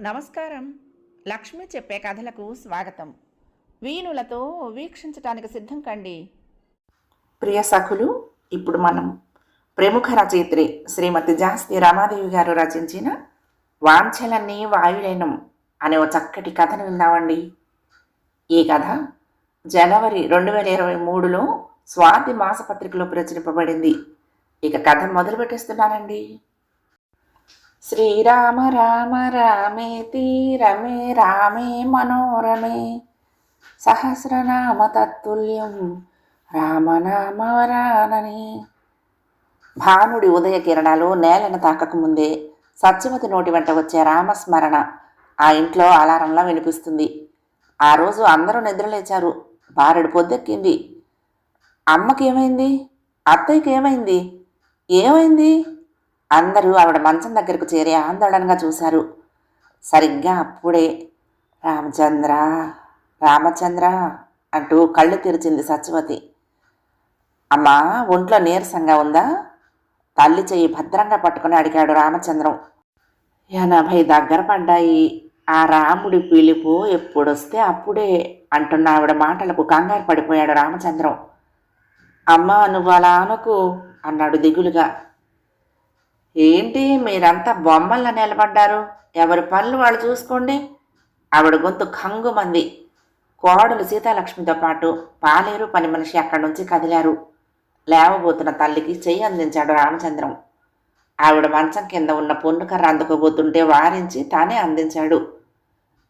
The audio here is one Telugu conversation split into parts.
నమస్కారం. లక్ష్మి చెప్పే కథలకు స్వాగతం. వీణులతో వీక్షించటానికి సిద్ధం కండి. ప్రియ సఖులు ఇప్పుడు మనం ప్రముఖ రచయిత్రి శ్రీమతి జాస్తి రమాదేవి గారు రచించిన వాంఛలన్నీ వాయులేనం అనే ఒక చక్కటి కథను విందామండి. ఈ కథ జనవరి రెండు వేల ఇరవై మూడులో స్వాతి మాసపత్రికలో ప్రచురింపబడింది. ఇక కథ మొదలు పెట్టేస్తున్నానండి శ్రీరామ రామ రామేతి రమే రామే మనోరమే. సహస్రనామ తత్తుల్యం రామనామవరానని భానుడి ఉదయ కిరణాలు నేలను తాకకముందే సత్యవతి నోటి వెంట వచ్చే రామస్మరణ ఆ ఇంట్లో అలారంలా వినిపిస్తుంది. ఆ రోజు అందరూ నిద్రలేచారు. బారెడు పొద్దెక్కింది. అమ్మకి ఏమైంది అత్తయ్యకి ఏమైంది ఏమైంది? అందరూ ఆవిడ మంచం దగ్గరకు చేరి ఆందోళనగా చూశారు. సరిగ్గా అప్పుడే రామచంద్ర రామచంద్ర అంటూ కళ్ళు తెరిచింది సత్యవతి. అమ్మా ఒంట్లో నీరసంగా ఉందా? తల్లి చెయ్యి భద్రంగా పట్టుకుని అడిగాడు రామచంద్రం. ఎనభై దగ్గర పడ్డాయి. ఆ రాముడి పిలుపు ఎప్పుడొస్తే అప్పుడే అంటున్న ఆవిడ మాటలకు కంగారు పడిపోయాడు రామచంద్రం. అమ్మా నువ్వు అలా అనుకు అన్నాడు దిగులుగా. ఏంటి మీరంతా బొమ్మల్లా నిలబడ్డారు? ఎవరి పనులు వాళ్ళు చూసుకోండి. ఆవిడ గొంతు ఖంగుమంది. కోడలు సీతాలక్ష్మితో పాటు పాలేరు పని మనిషి అక్కడి నుంచి కదిలారు. లేవబోతున్న తల్లికి చెయ్యి అందించాడు రామచంద్రం. ఆవిడ మంచం కింద ఉన్న పొన్ను కర్ర అందుకోబోతుంటే వారించి తానే అందించాడు.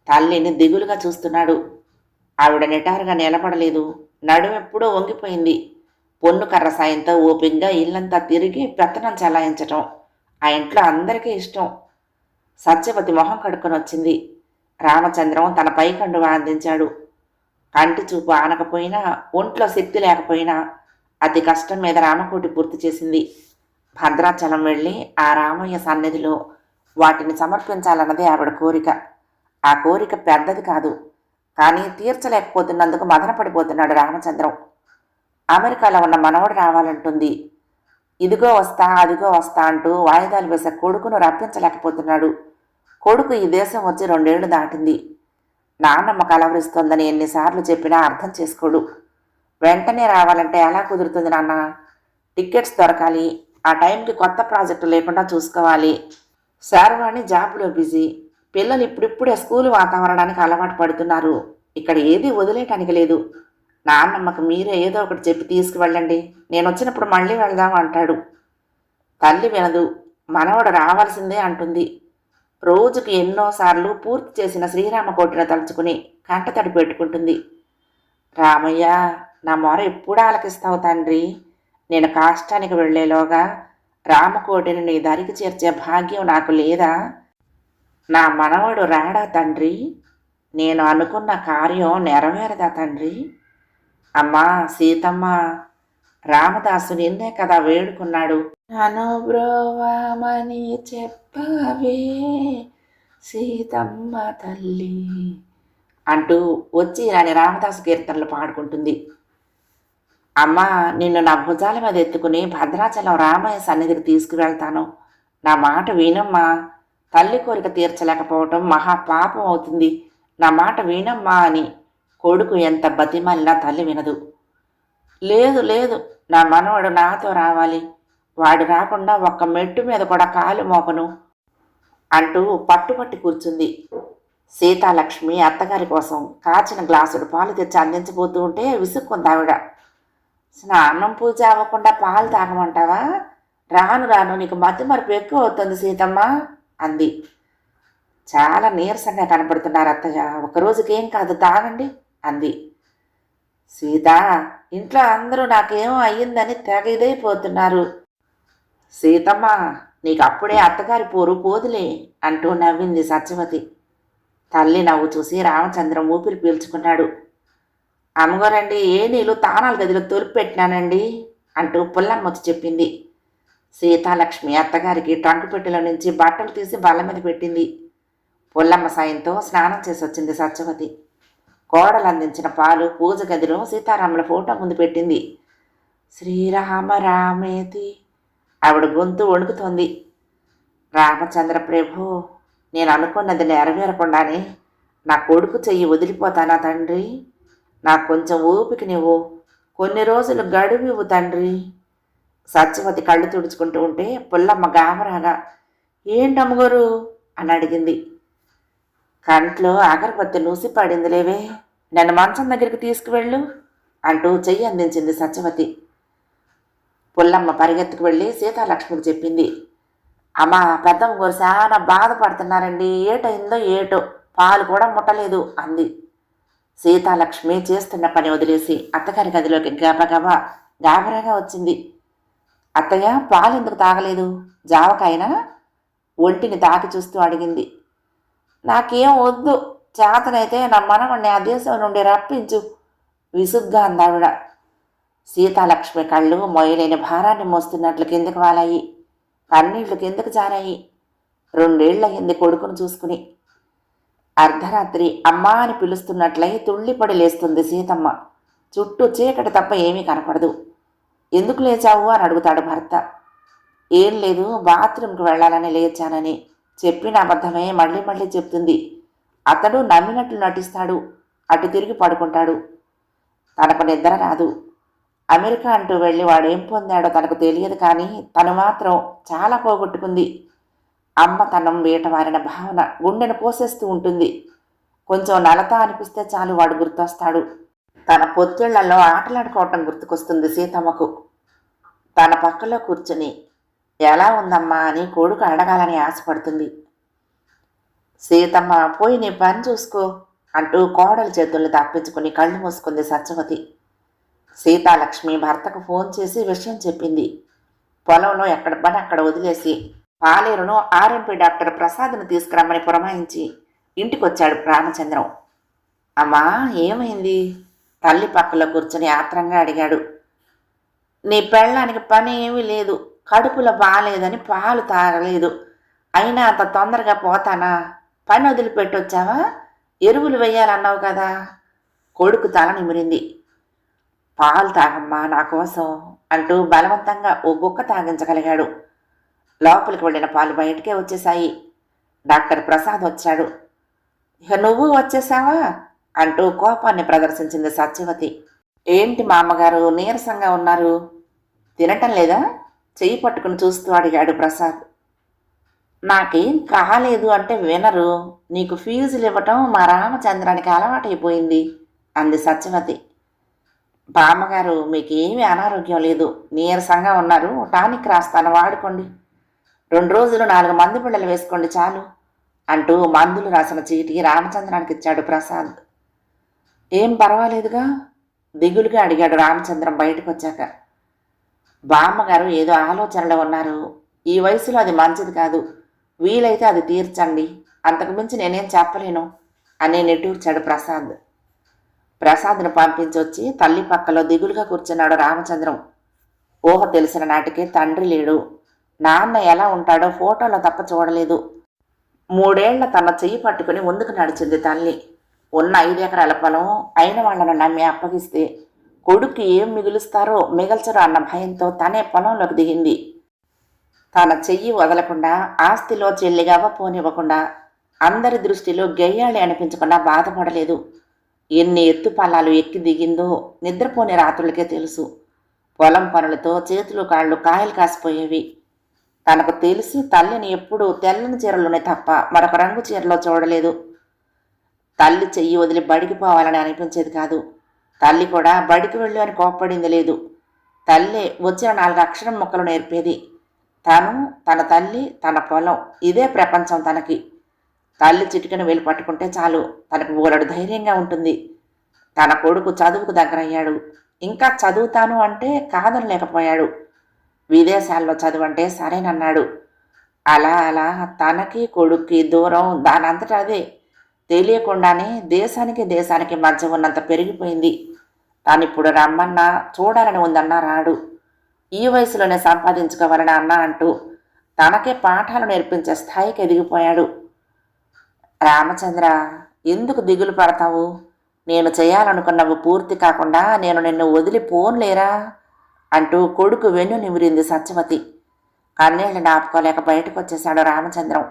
తల్లిని దిగులుగా చూస్తున్నాడు. ఆవిడ నిటారుగా నిలబడలేదు. నడుమెప్పుడో వంగిపోయింది. పొన్ను కర్ర సాయంతో ఓపిగ్గా ఇల్లంతా తిరిగి పెత్తనం చలాయించటం. ఆ ఇంట్లో అందరికీ ఇష్టం. సత్యవతి మొహం కడుక్కొని వచ్చింది. రామచంద్రం తన పైకండు అందించాడు. కంటి చూపు ఆనకపోయినా ఒంట్లో శక్తి లేకపోయినా అతి కష్టం మీద రామకోటి పూర్తి చేసింది. భద్రాచలం వెళ్ళి ఆ రామయ్య సన్నిధిలో వాటిని సమర్పించాలన్నదే ఆవిడ కోరిక. ఆ కోరిక పెద్దది కాదు కానీ తీర్చలేకపోతున్నందుకు మదనపడిపోతున్నాడు రామచంద్రం. అమెరికాలో ఉన్న మనవడు రావాలంటుంది. ఇదిగో వస్తా అదిగో వస్తా అంటూ వాయిదాలు వేసే కొడుకును రప్పించలేకపోతున్నాడు. కొడుకు ఈ దేశం వచ్చి రెండేళ్ళు దాటింది. నాన్నమ్మ కలవరిస్తోందని ఎన్నిసార్లు చెప్పినా అర్థం చేసుకోడు. వెంటనే రావాలంటే ఎలా కుదురుతుంది నాన్న? టికెట్స్ దొరకాలి. ఆ టైంకి కొత్త ప్రాజెక్టు లేకుండా చూసుకోవాలి. శారవాణి జాబ్లో బిజీ. పిల్లలు ఇప్పుడిప్పుడే స్కూల్ వాతావరణానికి అలవాటు పడుతున్నారు. ఇక్కడ ఏది వదిలేయటానికి లేదు. నాన్నమ్మకు మీరే ఏదో ఒకటి చెప్పి తీసుకువెళ్ళండి. నేను వచ్చినప్పుడు మళ్ళీ వెళ్దాం అంటాడు. తల్లి వినదు మనవడు రావాల్సిందే అంటుంది. రోజుకి ఎన్నోసార్లు పూర్తి చేసిన శ్రీరామ కోటిన తలుచుకుని కంటతడి పెట్టుకుంటుంది. రామయ్య నా మొర ఎప్పుడు ఆలకిస్తావు తండ్రి? నేను కాష్టానికి వెళ్ళేలోగా రామకోటిని నీ దరికి చేర్చే భాగ్యం నాకు లేదా? నా మనవడు రాడా తండ్రి? నేను అనుకున్న కార్యం నెరవేరదా తండ్రి? అమ్మా సీతమ్మ రామదాసు నిన్నే కదా వేడుకున్నాడు. అనుబ్రోవామని చెప్పవే సీతమ్మ తల్లి. అంటూ వచ్చి రాని రామదాసు కీర్తనలు పాడుకుంటుంది. అమ్మా నిన్ను నా భుజాల మీద ఎత్తుకుని భద్రాచలం రామయ్య సన్నిధికి తీసుకువెళ్తాను. నా మాట వినమ్మా. తల్లి కోరిక తీర్చలేకపోవటం మహా పాపం అవుతుంది. నా మాట వినమ్మా అని కొడుకు ఎంత బతిమాలినా తల్లి వినదు. లేదు లేదు నా మనవడు నాతో రావాలి. వాడు రాకుండా ఒక్క మెట్టు మీద కూడా కాలు మోపను అంటూ పట్టుపట్టి కూర్చుంది. సీతాలక్ష్మి అత్తగారి కోసం కాచిన గ్లాసుడు పాలు తెచ్చి అందించబోతూ ఉంటే విసుక్కుంది ఆవిడ. స్నానం పూజ అవ్వకుండా పాలు తాగమంటావా? రాను రాను నీకు మతి మరపు ఎక్కువ అవుతుంది సీతమ్మ అంది. చాలా నీరసంగా కనపడుతున్నారు అత్తయ్య. ఒక రోజుకి ఏం కాదు తాగండి. అంది. సీత ఇంట్లో అందరూ నాకేమో అయ్యిందని తెగ ఇదైపోతున్నారు సీతమ్మ నీకు అప్పుడే అత్తగారి పోరు పోదులే అంటూ నవ్వింది సత్యవతి. తల్లి నవ్వు చూసి రామచంద్రం ఊపిరి పీల్చుకున్నాడు. అమ్మగారండి ఏ నీళ్ళు తానాల గదిలో తొలిపి పెట్టినానండి అంటూ పుల్లమ్మ చెప్పింది. సీతాలక్ష్మి అత్తగారికి ట్రంక్ పెట్టెలో నుంచి బట్టలు తీసి బల్ల మీద పెట్టింది. పుల్లమ్మ సాయంతో స్నానం చేసి వచ్చింది సత్యవతి. కోడలు అందించిన పాలు పూజ గదిలో సీతారాముల ఫోటో ముందు పెట్టింది. శ్రీరామ రామేతి. ఆవిడ గొంతు వణుకుతోంది. రామచంద్ర ప్రభు నేను అనుకున్నది నెరవేరకుండానే నా కొడుకు చెయ్యి వదిలిపోతానా తండ్రి? నాకు కొంచెం ఊపికి నువ్వు కొన్ని రోజులు గడువివు తండ్రి. సత్యవతి కళ్ళు తుడుచుకుంటూ ఉంటే పుల్లమ్మ గామరాగా ఏంటమ్మగారు అని అడిగింది. కంట్లో అగరబత్తి నూసి పడింది లేవే. నన్ను మంచం దగ్గరికి తీసుకువెళ్ళు అంటూ చెయ్యి అందించింది సత్యవతి. పుల్లమ్మ పరిగెత్తుకు వెళ్ళి సీతాలక్ష్మికి చెప్పింది. అమ్మ పెద్దమ్మ గారు చాలా బాధపడుతున్నారండి. ఏటైందో ఏటో పాలు కూడా ముట్టలేదు అంది. సీతాలక్ష్మి చేస్తున్న పని వదిలేసి అత్తగారి గదిలోకి గబగబా గాబరాగా వచ్చింది. అత్తయ్య పాలు ఎందుకు తాగలేదు? జావకాయన? ఒంటిని తాకి చూస్తూ అడిగింది. నాకేం వద్దు. చేతనైతే నా మనవణ్ణి ఆ దేశం నుండి రప్పించు. విసుగ్గా అందావిడ సీతాలక్ష్మి కళ్ళు మొయలేని భారాన్ని మోస్తున్నట్లు కిందకు వాలాయి. కన్నీళ్ళు కిందకు జారాయి. రెండేళ్ళయింది కొడుకును చూసుకుని. అర్ధరాత్రి అమ్మా అని పిలుస్తున్నట్లయి తుళ్ళిపడి లేస్తుంది సీతమ్మ. చుట్టూ చీకటి తప్ప ఏమీ కనపడదు. ఎందుకు లేచావు అని అడుగుతాడు భర్త. ఏం లేదు బాత్రూంకి వెళ్ళాలని లేచానని. చెప్పిన అబద్ధమే మళ్ళీ మళ్ళీ చెప్తుంది. అతడు నమ్మినట్లు నటిస్తాడు. అటు తిరిగి పడుకుంటాడు. తనకు నిద్ర రాదు. అమెరికా అంటూ వెళ్ళి వాడేం పొందాడో తనకు తెలియదు కానీ తను మాత్రం చాలా పోగొట్టుకుంది. అమ్మతనం వేటవారిన భావన గుండెను పోసేస్తూ ఉంటుంది. కొంచెం నలత అనిపిస్తే చాలు వాడు గుర్తొస్తాడు. తన పొత్తిళ్ళలో ఆటలాడుకోవటం గుర్తుకొస్తుంది సీతమ్మకు. తన పక్కలో కూర్చుని ఎలా ఉందమ్మా? అని కొడుకు అడగాలని ఆశపడుతుంది. సీతమ్మ పోయి నీ పని చూసుకో అంటూ కోడలి చేతుల్ని తప్పించుకుని కళ్ళు మూసుకుంది సత్యవతి సీతాలక్ష్మి భర్తకు ఫోన్ చేసి విషయం చెప్పింది. పొలంలో ఎక్కడ పని అక్కడ వదిలేసి పాలేరును ఆర్ఎంపీ డాక్టర్ ప్రసాద్ను తీసుకురమ్మని పురమాయించి ఇంటికొచ్చాడు రామచంద్రం అమ్మా ఏమైంది? తల్లి పక్కలో కూర్చొని ఆత్రంగా అడిగాడు. నీ పెళ్ళానికి పని ఏమీ లేదు. కడుపులో బాగాలేదని పాలు తాగలేదు. అయినా అంత తొందరగా పోతానా? పని వదిలిపెట్టొచ్చావా? ఎరువులు వేయాలన్నావు కదా? కొడుకు తల నిమిరింది. పాలు తాగమ్మా నా కోసం అంటూ బలవంతంగా ఓ గుక్క తాగించగలిగాడు. లోపలికి వెళ్ళిన పాలు బయటకే వచ్చేశాయి. డాక్టర్ ప్రసాద్ వచ్చాడు. ఇక నువ్వు వచ్చేసావా అంటూ కోపాన్ని ప్రదర్శించింది సత్యవతి. ఏంటి మా అమ్మగారు నీరసంగా ఉన్నారు? తినటం లేదా? చెయ్యి పట్టుకుని చూస్తూ అడిగాడు ప్రసాద్. నాకేం కాలేదు అంటే వినరు. నీకు ఫీజులు ఇవ్వటం మా రామచంద్రానికి అలవాటైపోయింది అంది సత్యవతి బామ్మగారు మీకేమీ అనారోగ్యం లేదు. నీరసంగా ఉన్నారు. టానిక్ రాస్తాను వాడుకోండి. రెండు రోజులు నాలుగు మందు పిల్లలు వేసుకోండి చాలు అంటూ మందులు రాసిన చీటి రామచంద్రానికి ఇచ్చాడు ప్రసాద్. ఏం పర్వాలేదుగా? దిగులుగా అడిగాడు రామచంద్రం బయటకు వచ్చాక బామ్మగారు ఏదో ఆలోచనలో ఉన్నారు. ఈ వయసులో అది మంచిది కాదు. వీలైతే అది తీర్చండి. అంతకుమించి నేనేం చెప్పలేను అని నెట్టూర్చాడు ప్రసాద్. ప్రసాద్ను పంపించొచ్చి తల్లి పక్కలో దిగులుగా కూర్చున్నాడు రామచంద్రం. ఊహ తెలిసిన నాటికి తండ్రి లేడు. నాన్న ఎలా ఉంటాడో ఫోటోలో తప్ప చూడలేదు. మూడేళ్ళ తన చెయ్యి పట్టుకుని ముందుకు నడిచింది తల్లి. ఉన్న ఐదు ఎకరాల పొలం అయిన వాళ్ళను నమ్మి అప్పగిస్తే కొడుకు ఏం మిగులుస్తారో మిగల్చరో అన్న భయంతో తనే పొలంలోకి దిగింది. తన చెయ్యి వదలకుండా ఆస్తిలో చెల్లిగవ్వ పోనివ్వకుండా అందరి దృష్టిలో గెయ్యాళి అనిపించకుండా బాధపడలేదు. ఎన్ని ఎత్తుపల్లాలు ఎక్కి దిగిందో నిద్రపోని రాత్రులకే తెలుసు. పొలం పనులతో చేతులు కాళ్ళు కాయలు కాసిపోయేవి. తనకు తెలిసి తల్లిని ఎప్పుడూ తెల్లని చీరలోనే తప్ప మరొక రంగు చీరలో చూడలేదు. తల్లి చెయ్యి వదిలి బడికి పోవాలని అనిపించేది కాదు. తల్లి కూడా బడికి వెళ్ళు అని కోప్పడింది లేదు. తల్లి వచ్చిన నాలుగు అక్షరం మొక్కలు నేర్పేది. తను తన తల్లి తన పొలం ఇదే ప్రపంచం తనకి. తల్లి చిటికను వేలు పట్టుకుంటే చాలు తనకు ఊరడు ధైర్యంగా ఉంటుంది. తన కొడుకు చదువుకు దగ్గరయ్యాడు. ఇంకా చదువుతాను అంటే కాదనలేకపోయాడు విదేశాల్లో చదువంటే సరేనన్నాడు. అలా అలా తనకి కొడుక్కి దూరం దానంతట అదే. తెలియకుండానే దేశానికి దేశానికి మధ్య ఉన్నంత పెరిగిపోయింది. కానీ ఇప్పుడు రమ్మన్నా చూడాలని ఉందన్నా రాడు. ఈ వయసులోనే సంపాదించుకోవాలని అన్నా అంటూ తనకే పాఠాలు నేర్పించే స్థాయికి ఎదిగిపోయాడు. రామచంద్ర ఎందుకు దిగులు పడతావు? నేను చేయాలనుకున్నవి పూర్తి కాకుండా నేను నిన్ను వదిలిపోన్లేరా అంటూ కొడుకు వెన్ను నిమిరింది సత్యవతి. కన్నీళ్ళని ఆపుకోలేక బయటకు వచ్చేశాడు రామచంద్రం.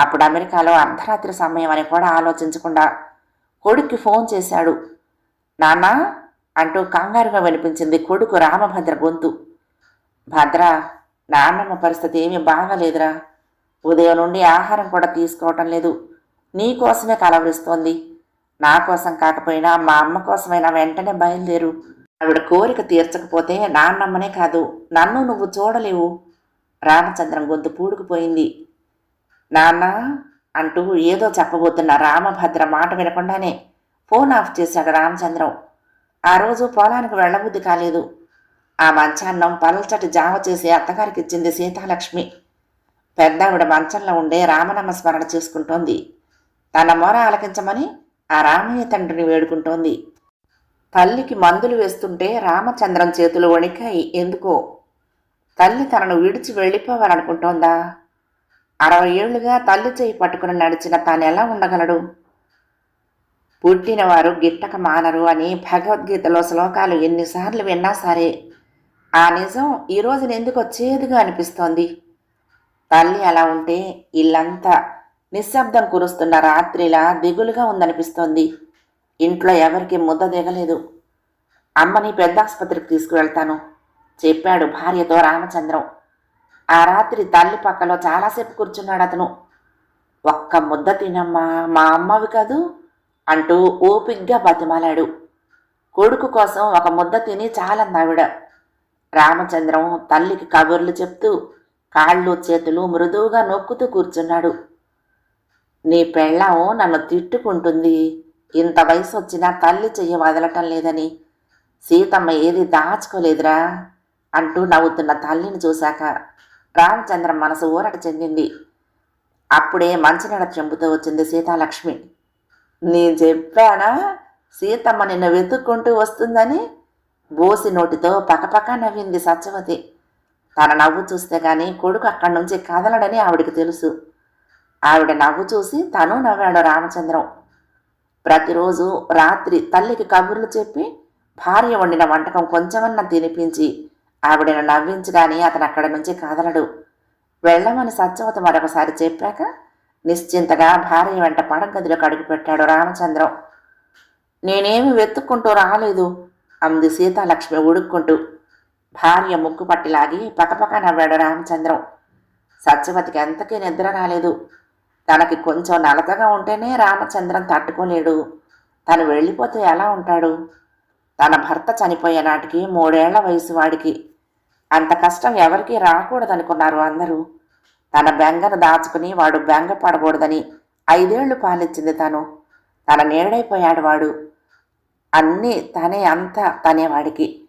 అప్పుడు అమెరికాలో అర్ధరాత్రి సమయం అని కూడా ఆలోచించకుండా కొడుక్కి ఫోన్ చేశాడు. నాన్నా అంటూ కంగారుగా వినిపించింది కొడుకు రామభద్ర గొంతు. భద్ర నాన్నమ్మ పరిస్థితి ఏమీ బాగాలేదురా. ఉదయం నుండి ఆహారం కూడా తీసుకోవటం లేదు. నీ కోసమే కలవరిస్తోంది. నా కోసం కాకపోయినా మా అమ్మ కోసమైనా వెంటనే బయలుదేరు. ఆవిడ కోరిక తీర్చకపోతే నాన్నమ్మనే కాదు నన్ను నువ్వు చూడలేవు. రామచంద్రం గొంతు పూడుకుపోయింది. నాన్న అంటూ ఏదో చెప్పబోతున్న రామభద్ర మాట వినకుండానే ఫోన్ ఆఫ్ చేశాడు రామచంద్రం. ఆ రోజు పొలానికి వెళ్ళబుద్ధి కాలేదు. ఆ మంచాన్నం పల్చటి జావ చేసి అత్తగారికి ఇచ్చింది సీతాలక్ష్మి. పెద్దావిడ మంచంలో ఉండే రామనామ స్మరణ చేసుకుంటోంది. తన మొర ఆలకించమని ఆ రామయ్య తండ్రిని వేడుకుంటోంది. తల్లికి మందులు వేస్తుంటే రామచంద్రం చేతులు వణికాయి. ఎందుకో? తల్లి తనను విడిచి వెళ్ళిపోవాలనుకుంటోందా? అరవై ఏళ్ళుగా తల్లి చేయి పట్టుకుని నడిచిన తాను ఎలా ఉండగలడు? పుట్టినవారు గిట్టక మానరు అని భగవద్గీతలో శ్లోకాలు ఎన్నిసార్లు విన్నా సరే ఆ నిజం ఈ రోజున ఎందుకు చేదుగా అనిపిస్తోంది? తల్లి అలా ఉంటే ఇల్లంతా నిశ్శబ్దం కురుస్తున్న రాత్రిలా దిగులుగా ఉందనిపిస్తోంది. ఇంట్లో ఎవరికి ముద్ద దిగలేదు. అమ్మని పెద్ద ఆసుపత్రికి తీసుకువెళ్తాను చెప్పాడు భార్యతో రామచంద్రం. ఆ రాత్రి తల్లి పక్కలో చాలాసేపు కూర్చున్నాడు అతను ఒక్క ముద్ద తినమ్మా మా అమ్మవి కాదు. అంటూ ఓపిగ్గా బతిమాలాడు. కొడుకు కోసం ఒక ముద్ద తిని చాలందావిడ రామచంద్రం తల్లికి కబుర్లు చెప్తూ కాళ్ళు చేతులు మృదువుగా నొక్కుతూ కూర్చున్నాడు. నీ పెళ్ళాం నన్ను తిట్టుకుంటుంది. ఇంత వయసు వచ్చినా తల్లి చెయ్యి వదలటం లేదని. సీతమ్మ ఏది దాచుకోలేదురా అంటూ నవ్వుతున్న తల్లిని చూశాక రామచంద్రం మనసు ఊరట చెందింది. అప్పుడే మంచినీడ చెంపుతూ వచ్చింది సీతాలక్ష్మి. నేను చెప్పానా? సీతమ్మ నిన్ను వెతుక్కుంటూ వస్తుందని? బోసి నోటితో పకపక నవ్వింది సత్యవతి. తన నవ్వు చూస్తే కానీ కొడుకు అక్కడి నుంచి కదలడని ఆవిడికి తెలుసు. ఆవిడ నవ్వు చూసి తను నవ్వాడు రామచంద్రం. ప్రతిరోజు రాత్రి తల్లికి కబుర్లు చెప్పి భార్య వండిన వంటకం కొంచెమన్నా తినిపించి ఆవిడను నవ్వించగాని అతను అక్కడి నుంచి కదలడు. వెళ్ళమని సత్యవతి మరొకసారి చెప్పాక నిశ్చింతగా భార్య వెంట పడగదిలోకి అడుగుపెట్టాడు రామచంద్రం. నేనేమి వెతుక్కుంటూ రాలేదు అంది సీతాలక్ష్మి ఉడుక్కుంటూ. భార్య ముక్కు పట్టిలాగి పకపక నవ్వాడు రామచంద్రం. సత్యవతికి ఎంతకీ నిద్ర రాలేదు. తనకి కొంచెం నలతగా ఉంటేనే రామచంద్రం తట్టుకోలేడు. తను వెళ్ళిపోతే ఎలా ఉంటాడు? తన భర్త చనిపోయే నాటికి మూడేళ్ళ వయసు వాడికి. అంత కష్టం ఎవరికీ రాకూడదనుకున్నారు అందరూ. తన బెంగను దాచుకుని వాడు బెంగ పడకూడదని ఐదేళ్ళు పాలిచ్చింది తను. తన నేడైపోయాడు వాడు. అన్నీ తనే అంతా తనేవాడికి.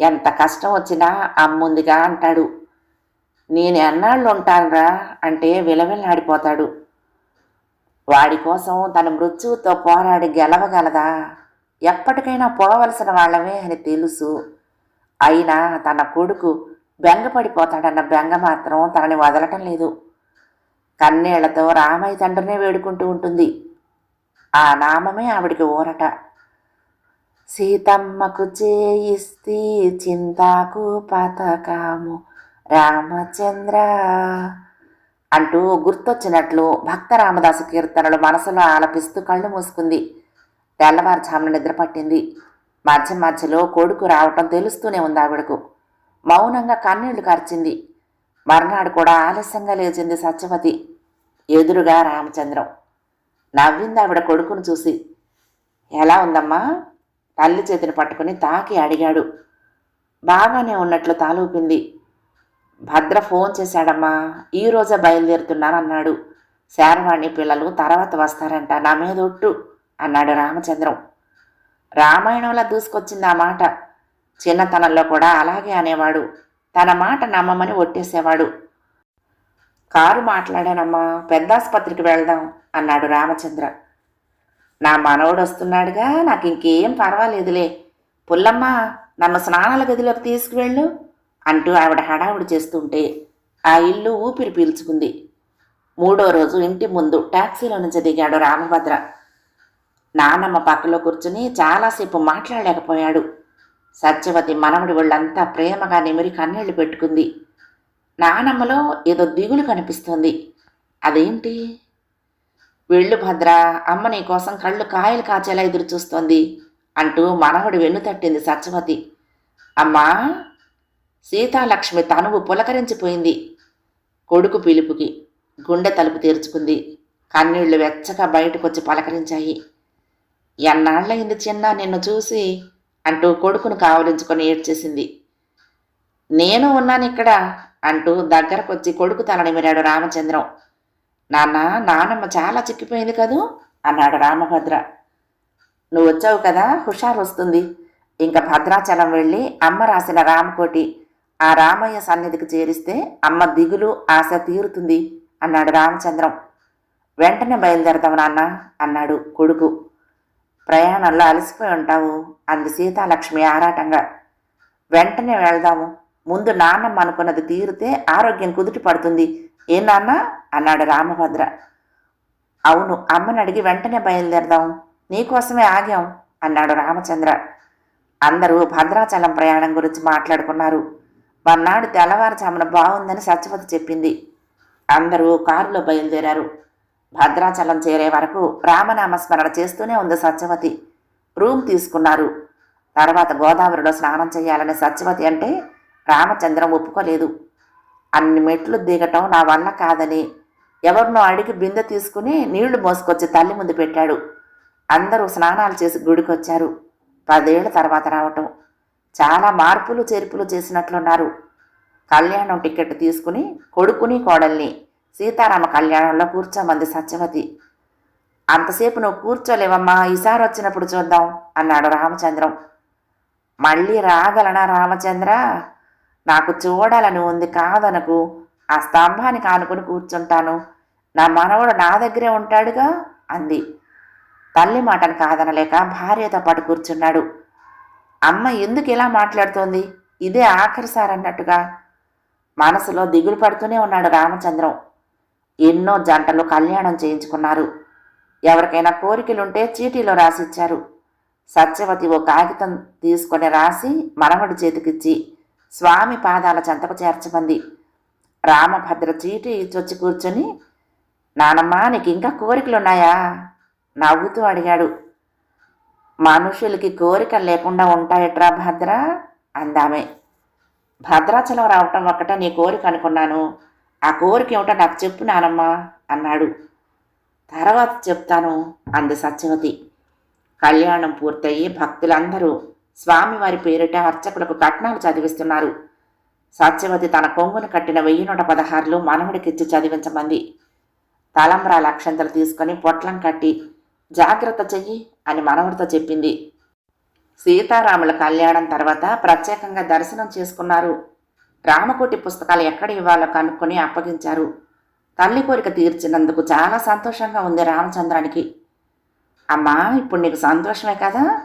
ఎంత కష్టం వచ్చినా అమ్ముందిగా అంటాడు. నేను ఎన్నాళ్ళు ఉంటానురా అంటే విలవిల్లాడిపోతాడు. వాడి కోసం తన మృత్యువుతో పోరాడి గెలవగలదా? ఎప్పటికైనా పోవలసిన వాళ్ళమే అని తెలుసు. అయినా తన కొడుకు బెంగపడిపోతాడన్న బెంగ మాత్రం తనని వదలటం లేదు. కన్నీళ్ళతో రామయ్య తండ్రినే వేడుకుంటూ ఉంటుంది. ఆ నామమే ఆవిడికి ఊరట. సీతమ్మకు చేయిస్తే చింతాకు పతకాము రామచంద్ర అంటూ గుర్తొచ్చినట్లు భక్త రామదాసు కీర్తనలు మనసులో ఆలపిస్తూ కళ్ళు మూసుకుంది. తెల్లవారుజామున నిద్ర పట్టింది మధ్య మధ్యలో కొడుకు రావటం తెలుస్తూనే ఉంది ఆవిడకు. మౌనంగా కన్నీళ్ళు కార్చింది. మర్నాడు కూడా ఆలస్యంగా లేచింది సత్యవతి. ఎదురుగా రామచంద్రం. నవ్వింది ఆవిడ కొడుకును చూసి. ఎలా ఉందమ్మా? తల్లి చేతిని పట్టుకుని తాకి అడిగాడు. బాగానే ఉన్నట్లు తాలూపింది. భద్ర ఫోన్ చేశాడమ్మా. ఈ బయలుదేరుతున్నానన్నాడు శారవాణి పిల్లలు తర్వాత వస్తారంట. నా మీద ఒట్టు అన్నాడు రామచంద్రం. రామాయణంలా దూసుకొచ్చింది ఆ మాట. చిన్నతనంలో కూడా అలాగే అనేవాడు. తన మాట నమ్మమని ఒట్టేసేవాడు. కారు మాట్లాడానమ్మా పెద్దాసుపత్రికి వెళ్దాం అన్నాడు రామచంద్ర. నా మనవడు వస్తున్నాడుగా నాకు ఇంకేం పర్వాలేదులే. పుల్లమ్మ నన్ను స్నానాల గదిలోకి తీసుకువెళ్ళు అంటూ ఆవిడ హడావుడి చేస్తుంటే ఆ ఇల్లు ఊపిరి పీల్చుకుంది. మూడో రోజు ఇంటి ముందు టాక్సీలో నుంచి దిగాడు రామభద్ర. నానమ్మ పక్కలో కూర్చుని చాలాసేపు మాట్లాడలేకపోయాడు. సత్యవతి మనవడి ఒళ్ళంతా ప్రేమగా నిమిరి కన్నీళ్ళు పెట్టుకుంది. నానమ్మలో ఏదో దిగులు కనిపిస్తోంది. అదేంటి? వెళ్ళు భద్ర అమ్మ నీ కోసం కళ్ళు కాయలు కాచేలా ఎదురు చూస్తోంది అంటూ మనవడు వెన్ను తట్టింది సత్యవతి. అమ్మా! సీతాలక్ష్మి తనువు పులకరించిపోయింది. కొడుకు పిలుపుకి గుండె తలుపు తెరుచుకుంది. కన్నీళ్ళు వెచ్చగా బయటకొచ్చి పలకరించాయి. ఎన్నాళ్ళయింది చిన్న నిన్ను చూసి? అంటూ కొడుకును కావలించుకొని ఏడ్చేసింది. నేను ఉన్నాను ఇక్కడ అంటూ దగ్గరకొచ్చి కొడుకు తల నిమిరాడు రామచంద్రం. నాన్న నానమ్మ చాలా చిక్కిపోయింది కదూ? అన్నాడు రామభద్ర. నువ్వు వచ్చావు కదా? హుషారు వస్తుంది ఇంకా భద్రాచలం వెళ్ళి అమ్మ రాసిన రామకోటి ఆ రామయ్య సన్నిధికి చేరిస్తే అమ్మ దిగులు ఆశ తీరుతుంది అన్నాడు రామచంద్రం. వెంటనే బయలుదేరదాం నాన్న అన్నాడు కొడుకు. ప్రయాణంలో అలసిపోయి ఉంటావు. అంది సీతాలక్ష్మి ఆరాటంగా. వెంటనే వెళ్దాము. ముందు నాన్నమ్మ అనుకున్నది తీరితే ఆరోగ్యం కుదుటి పడుతుంది. ఏ నాన్న? అన్నాడు రామభద్ర. అవును అమ్మని అడిగి వెంటనే బయలుదేరదాం. నీకోసమే ఆగాం అన్నాడు రామచంద్ర. అందరూ భద్రాచలం ప్రయాణం గురించి మాట్లాడుకున్నారు. మర్నాడు తెల్లవారుజామున బాగుందని సత్యవతి చెప్పింది. అందరూ కారులో బయలుదేరారు. భద్రాచలం చేరే వరకు రామనామస్మరణ చేస్తూనే ఉంది సత్యవతి. రూమ్ తీసుకున్నారు. తర్వాత గోదావరిలో స్నానం చేయాలని సత్యవతి అంటే రామచంద్రం ఒప్పుకోలేదు. అన్ని మెట్లు దిగటం నా వల్ల కాదని ఎవరినో అడిగి బిందె తీసుకుని నీళ్ళు మోసుకొచ్చి తల్లి ముందు పెట్టాడు. అందరూ స్నానాలు చేసి గుడికొచ్చారు. పదేళ్ళ తర్వాత రావటం. చాలా మార్పులు చేర్పులు చేసినట్లున్నారు. కళ్యాణం టికెట్ తీసుకుని కొడుకుని కోడల్ని సీతారామ కళ్యాణంలో కూర్చోమంది సత్యవతి. అంతసేపు నువ్వు కూర్చోలేవమ్మా ఈసారి వచ్చినప్పుడు చూద్దాం అన్నాడు రామచంద్రం. మళ్ళీ రాగలనా రామచంద్ర? నాకు చూడాలని ఉంది కాదనకు. ఆ స్తంభానికి ఆనుకుని కూర్చుంటాను. నా మనవడు నా దగ్గరే ఉంటాడుగా? అంది. తల్లి మాటను కాదనలేక భార్యతో పాటు కూర్చున్నాడు. అమ్మ ఎందుకు ఇలా మాట్లాడుతోంది? ఇదే ఆఖరిసారన్నట్టుగా మనసులో దిగులు పడుతూనే ఉన్నాడు రామచంద్రం. ఎన్నో జంటలు కళ్యాణం చేయించుకున్నారు. ఎవరికైనా కోరికలుంటే చీటీలో రాసిచ్చారు. సత్యవతి ఓ కాగితం తీసుకొని రాసి మనవడి చేతికిచ్చి స్వామి పాదాల చెంతకు చేర్చమంది. రామభద్ర చీటీ ఇచ్చొచ్చి కూర్చొని నానమ్మ నీకు ఇంకా కోరికలున్నాయా? నవ్వుతూ అడిగాడు. మనుషులకి కోరికలు లేకుండా ఉంటాయట్రా భద్ర? అందామే. భద్రాచలం రావటం ఒక్కటే నీ కోరిక అనుకున్నాను. ఆ కోరిక ఏమిటో నాకు చెప్పు నానమ్మ అన్నాడు. తర్వాత చెప్తాను అంది సత్యవతి. కళ్యాణం పూర్తయి భక్తులందరూ స్వామివారి పేరిట అర్చకులకు కట్నాలు చదివిస్తున్నారు. సత్యవతి తన కొంగును కట్టిన వెయ్యి నూట పదహారులు మనవడికిచ్చి చదివించమంది. తలంబ్రాల అక్షంతలు తీసుకొని పొట్లం కట్టి జాగ్రత్త చెయ్యి అని మనవడితో చెప్పింది. సీతారాముల కళ్యాణం తర్వాత ప్రత్యేకంగా దర్శనం చేసుకున్నారు. రామకోటి పుస్తకాలు ఎక్కడ ఇవ్వాలో కనుక్కొని అప్పగించారు. తల్లి కోరిక తీర్చినందుకు చాలా సంతోషంగా ఉంది రామచంద్రానికి. అమ్మా ఇప్పుడు నీకు సంతోషమే కదా?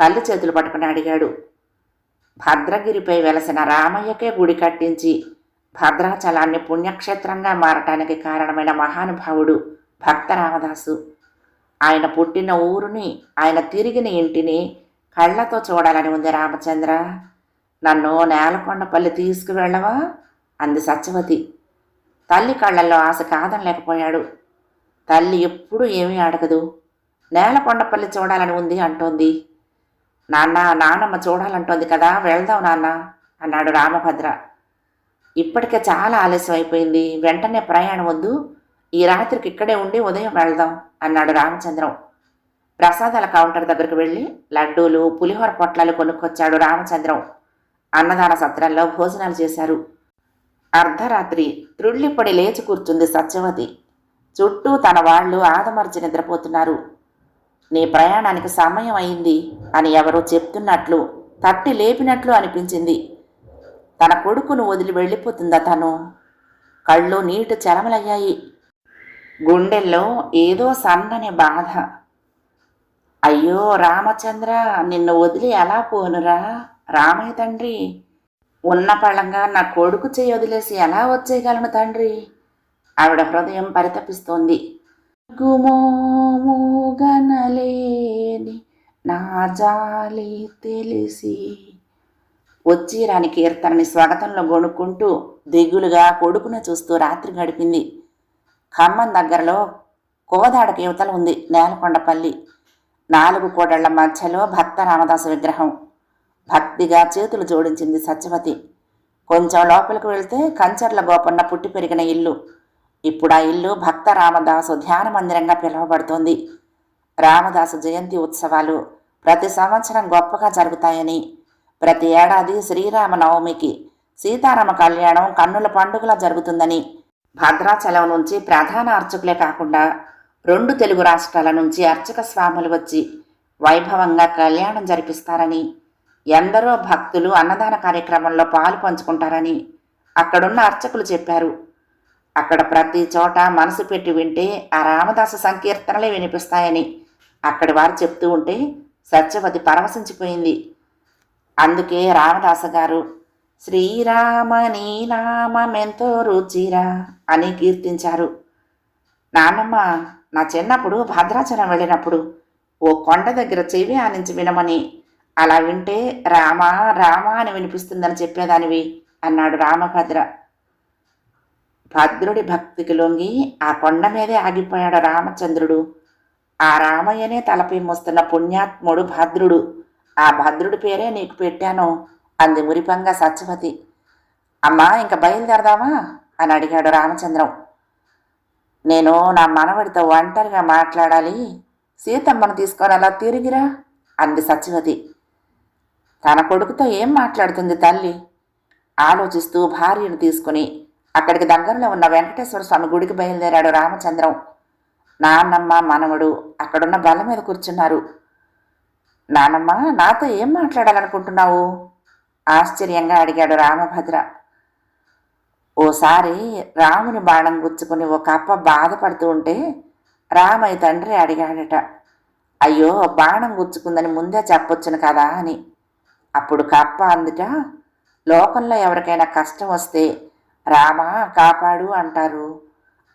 తల్లి చేతులు పట్టుకుని అడిగాడు. భద్రగిరిపై వెలసిన రామయ్యకే గుడి కట్టించి భద్రాచలాన్ని పుణ్యక్షేత్రంగా మారటానికి కారణమైన మహానుభావుడు భక్త రామదాసు. ఆయన పుట్టిన ఊరుని ఆయన తిరిగిన ఇంటిని కళ్ళతో చూడాలని ఉంది రామచంద్ర. నన్ను నేలకొండపల్లి తీసుకువెళ్ళవా? అంది సత్యవతి. తల్లి కళ్ళల్లో ఆశ కాదనలేకపోయాడు. తల్లి ఎప్పుడూ ఏమీ అడగదు. నేలకొండపల్లి చూడాలని ఉంది అంటోంది. నాన్న నానమ్మ చూడాలంటోంది కదా వెళ్దాం నాన్న అన్నాడు రామభద్ర. ఇప్పటికే చాలా ఆలస్యం అయిపోయింది. వెంటనే ప్రయాణం వద్దు. ఈ రాత్రికి ఇక్కడే ఉండి ఉదయం వెళ్దాం అన్నాడు రామచంద్రం. ప్రసాదాల కౌంటర్ దగ్గరకు వెళ్ళి లడ్డూలు పులిహోర పొట్లాలు కొనుక్కొచ్చాడు రామచంద్రం. అన్నదాన సత్రంలో భోజనాలు చేశారు. అర్ధరాత్రి త్రుళ్ళిపడి లేచి కూర్చుంది సత్యవతి. చుట్టూ తన వాళ్ళు ఆదమర్చి నిద్రపోతున్నారు. నీ ప్రయాణానికి సమయం అయింది అని ఎవరో చెప్తున్నట్లు తట్టి లేపినట్లు అనిపించింది. తన కొడుకును వదిలి వెళ్ళిపోతుందా తను? కళ్ళు నీటి చలమలయ్యాయి. గుండెల్లో ఏదో సన్నని బాధ. అయ్యో రామచంద్ర నిన్ను వదిలి ఎలా పోనురా? రామయ్య తండ్రి ఉన్న పళంగా నా కొడుకు చేయి వదిలేసి ఎలా వచ్చేయగలను తండ్రి? ఆవిడ హృదయం పరితపిస్తోంది. గుమోముగనలేని నా జాలి తెలిసి వచ్చి రాని కీర్తనని స్వాగతంలో గొణుక్కుంటూ దిగులుగా కొడుకున చూస్తూ రాత్రి గడిపింది. ఖమ్మం దగ్గరలో కోదాడకి యువతలు ఉంది నేలకొండపల్లి. నాలుగు కోడళ్ళ మధ్యలో భక్త రామదాసు విగ్రహం. భక్తిగా చేతులు జోడించింది సత్యవతి. కొంచెం లోపలికి వెళ్తే కంచర్ల గోపన్న పుట్టి పెరిగిన ఇల్లు. ఇప్పుడు ఆ ఇల్లు భక్త రామదాసు ధ్యాన మందిరంగా పిలువబడుతోంది. రామదాసు జయంతి ఉత్సవాలు ప్రతి సంవత్సరం గొప్పగా జరుగుతాయని. ప్రతి ఏడాది శ్రీరామ నవమికి సీతారామ కళ్యాణం కన్నుల పండుగలా జరుగుతుందని భద్రాచలం నుంచి ప్రధాన అర్చకులే కాకుండా రెండు తెలుగు రాష్ట్రాల నుంచి అర్చక స్వాములు వచ్చి వైభవంగా కళ్యాణం జరిపిస్తారని ఎందరో భక్తులు అన్నదాన కార్యక్రమంలో పాలు పంచుకుంటారని అక్కడున్న అర్చకులు చెప్పారు. అక్కడ ప్రతి చోట మనసు పెట్టి వింటే ఆ రామదాస సంకీర్తనలే వినిపిస్తాయని అక్కడి వారు చెప్తూ ఉంటే సత్యవతి పరవశించిపోయింది. అందుకే రామదాస గారు శ్రీరామ నీ నామెంతో రుచిరా అని కీర్తించారు. నాన్నమ్మ నా చిన్నప్పుడు భద్రాచలం వెళ్ళినప్పుడు ఓ కొండ దగ్గర చెవి ఆనించి వినమని అలా వింటే రామ రామ అని వినిపిస్తుందని చెప్పేదానివి అన్నాడు రామభద్ర. భద్రుడి భక్తికి లొంగి ఆ కొండ మీదే ఆగిపోయాడు రామచంద్రుడు. ఆ రామయ్యనే తలపై మోస్తున్న పుణ్యాత్ముడు భద్రుడు. ఆ భద్రుడి పేరే నీకు పెట్టాను అంది మురిపంగా సత్యవతి. అమ్మా ఇంక బయలుదేరదామా? అని అడిగాడు రామచంద్రం. నేను నా మనవడితో ఒంటరిగా మాట్లాడాలి. సీతమ్మను తీసుకొని అలా తిరిగిరా? అంది సత్యవతి. తన కొడుకుతో ఏం మాట్లాడుతుంది తల్లి? ఆలోచిస్తూ భార్యను తీసుకుని అక్కడికి దగ్గరలో ఉన్న వెంకటేశ్వర స్వామి గుడికి బయలుదేరాడు రామచంద్రం. నాన్నమ్మ మనవడు అక్కడున్న బల్ల మీద కూర్చున్నారు. నానమ్మ నాతో ఏం మాట్లాడాలనుకుంటున్నావు? ఆశ్చర్యంగా అడిగాడు రామభద్ర. ఓసారి రాముని బాణం గుచ్చుకుని ఒక అప్ప బాధపడుతూ ఉంటే రామయ్య తండ్రి అడిగాడట అయ్యో బాణం గుచ్చుకుందని ముందే చెప్పొచ్చును కదా అని. అప్పుడు కప్ప అందుట లోకంలో ఎవరికైనా కష్టం వస్తే రామ కాపాడు అంటారు.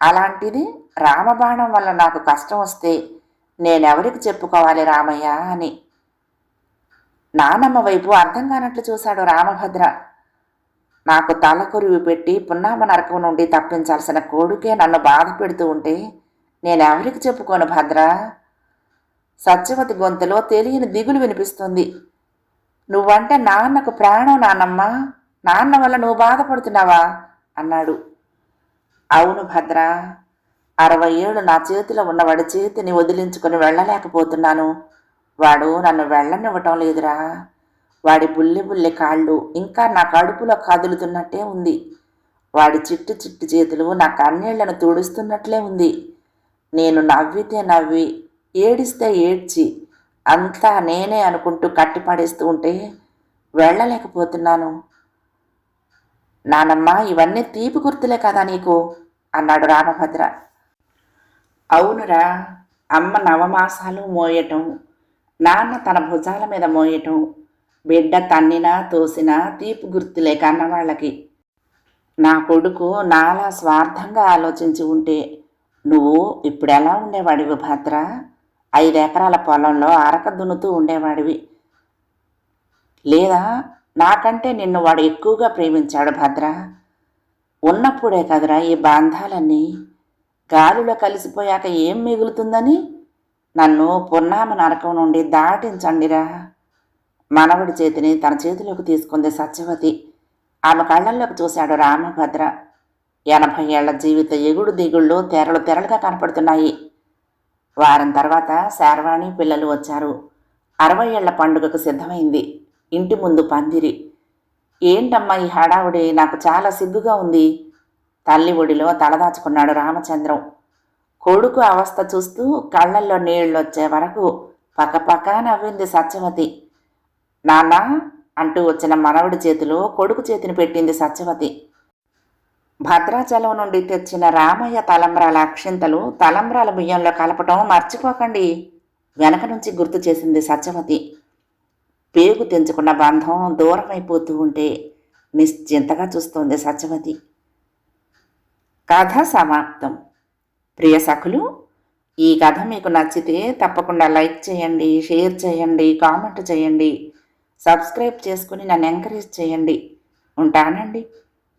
అలాంటిది రామబాణం వల్ల నాకు కష్టం వస్తే నేనెవరికి చెప్పుకోవాలి రామయ్య అని. నానమ్మ వైపు అర్థం కానట్లు చూశాడు రామభద్ర. నాకు తలకొరివి పెట్టి పున్నామ నరకం నుండి తప్పించాల్సిన కోడుకే నన్ను బాధ పెడుతూ ఉంటే నేనెవరికి చెప్పుకోను భద్ర? సత్యవతి గొంతులో తెలియని దిగులు వినిపిస్తుంది. నువ్వంటే నాన్నకు ప్రాణం నాన్నమ్మ నాన్న వల్ల నువ్వు బాధపడుతున్నావా? అన్నాడు. అవును భద్ర అరవై ఏళ్ళు నా చేతిలో ఉన్న వాడి చేతిని వదిలించుకొని వెళ్ళలేకపోతున్నాను. వాడు నన్ను వెళ్ళనివ్వటం లేదురా. వాడి బుల్లి బుల్లి కాళ్ళు ఇంకా నా కడుపులో కదులుతున్నట్టే ఉంది. వాడి చిట్టు చిట్టు చేతులు నా కన్నీళ్ళను తుడుస్తున్నట్లే ఉంది. నేను నవ్వితే నవ్వి ఏడిస్తే ఏడ్చి అంతా నేనే అనుకుంటూ కట్టిపడేస్తూ ఉంటే వెళ్ళలేకపోతున్నాను. నానమ్మ ఇవన్నీ తీపి గుర్తులే కదా నీకు? అన్నాడు రామభద్ర. అవునురా అమ్మ నవమాసాలు మోయటం నాన్న తన భుజాల మీద మోయటం బిడ్డ తన్నినా తోసినా తీపి గుర్తులే కన్నవాళ్ళకి. నా కొడుకు నాలా స్వార్థంగా ఆలోచించి ఉంటే నువ్వు ఇప్పుడు ఎలా ఉండేవాడివి భద్ర? ఐదు ఎకరాల పొలంలో అరక దున్నుతూ ఉండేవాడివి. లేదా నాకంటే నిన్ను వాడు ఎక్కువగా ప్రేమించాడు భద్ర. ఉన్నప్పుడే కదరా ఈ బంధాలన్నీ. గాలిలో కలిసిపోయాక ఏం మిగులుతుందని? నన్ను పున్నామ నరకం నుండి దాటించండిరా. మనవడి చేతిని తన చేతిలోకి తీసుకుంది సత్యవతి. ఆమె కళ్ళల్లోకి చూశాడు రామభద్ర. ఎనభై ఏళ్ళ జీవిత ఎగుడు దిగుళ్ళు తెరలు తెరలుగా కనపడుతున్నాయి. వారం తర్వాత శారవాణి పిల్లలు వచ్చారు. అరవై ఏళ్ళ పండుగకు సిద్ధమైంది. ఇంటి ముందు పందిరి. ఏంటమ్మా ఈ హడావుడి? నాకు చాలా సిగ్గుగా ఉంది. తల్లి ఒడిలో తలదాచుకున్నాడు రామచంద్రం. కొడుకు అవస్థ చూస్తూ కళ్ళల్లో నీళ్ళొచ్చే వరకు పక్కపక్క నవ్వింది సత్యవతి. నాన్న అంటూ వచ్చిన మనవడి చేతిలో కొడుకు చేతిని పెట్టింది సత్యవతి. భద్రాచలం నుండి తెచ్చిన రామయ్య తలంబ్రాల అక్షింతలు తలంబ్రాల బియ్యంలో కలపటం మర్చిపోకండి వెనక నుంచి గుర్తు చేసింది సత్యవతి. పేగు తెంచుకున్న బంధం దూరమైపోతూ ఉంటే నిశ్చింతగా చూస్తోంది సత్యవతి. కథ సమాప్తం. ప్రియ సఖులు ఈ కథ మీకు నచ్చితే తప్పకుండా లైక్ చేయండి షేర్ చేయండి కామెంట్ చేయండి సబ్స్క్రైబ్ చేసుకుని నన్ను ఎంకరేజ్ చేయండి. ఉంటానండి.